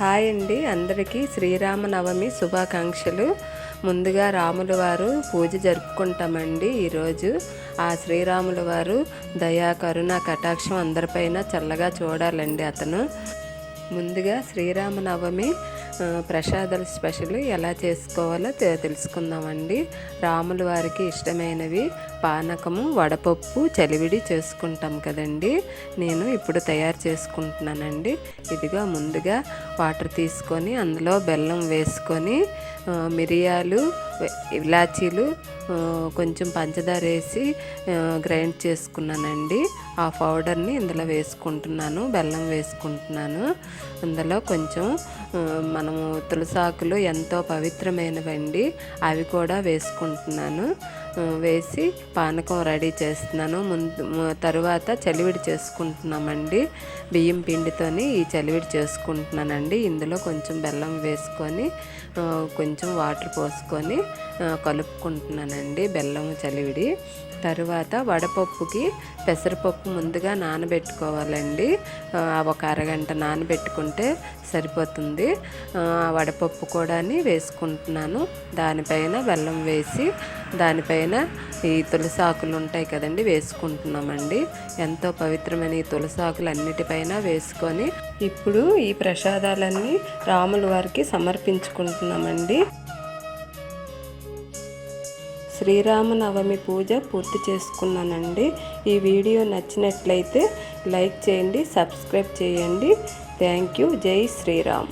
Hi అండి. అందరికీ శ్రీరామనవమి శుభాకాంక్షలు. ముందుగా రాముల వారు పూజ జరుపుకుంటామండి ఈరోజు. ఆ శ్రీరాముల వారు దయా కరుణ కటాక్షం అందరిపైన చల్లగా చూడాలండి అతను. ముందుగా శ్రీరామనవమి ప్రసాదాల స్పెషల్ ఎలా చేసుకోవాలో తె- తెలుసుకుందామండి. రాముల వారికి ఇష్టమైనవి పానకము వడపప్పు చలివిడి చేసుకుంటాం కదండి. నేను ఇప్పుడు తయారు చేసుకుంటున్నానండి. ఇదిగా ముందుగా వాటర్ తీసుకొని అందులో బెల్లం వేసుకొని మిరియాలు ఇలాచీలు కొంచెం పంచదార వేసి గ్రైండ్ చేసుకున్నానండి. ఆ పౌడర్ని ఇందులో వేసుకుంటున్నాను బెల్లం వేసుకుంటున్నాను. అందులో కొంచెం మనము తులసాకులు ఎంతో పవిత్రమైనవండి అవి కూడా వేసుకుంటున్నాను. వేసి పానకం రెడీ చేస్తున్నాను. ముందు తరువాత చలివిడి చేసుకుంటున్నామండి. బియ్యం పిండితోని ఈ చలివిడి చేసుకుంటున్నానండి. ఇందులో కొంచెం బెల్లం వేసుకొని కొంచెం వాటర్ పోసుకొని కలుపుకుంటున్నానండి బెల్లం చలివిడి. తరువాత వడపప్పుకి పెసరపప్పు ముందుగా నానబెట్టుకోవాలండి. ఒక అరగంట నానబెట్టుకుంటే సరిపోతుంది. వడపప్పు కూడా వేసుకుంటున్నాను. దానిపైన బెల్లం వేసి పైన ఈ తులసాకులు ఉంటాయి కదండి వేసుకుంటున్నామండి. ఎంతో పవిత్రమైన ఈ తులసి ఆకులు అన్నిటిపైన వేసుకొని ఇప్పుడు ఈ ప్రసాదాలన్నీ రాముల వారికి సమర్పించుకుంటున్నామండి. శ్రీరామనవమి పూజ పూర్తి చేసుకున్నానండి. ఈ వీడియో నచ్చినట్లయితే లైక్ చేయండి సబ్స్క్రైబ్ చేయండి. Thank you. జై శ్రీరామ్.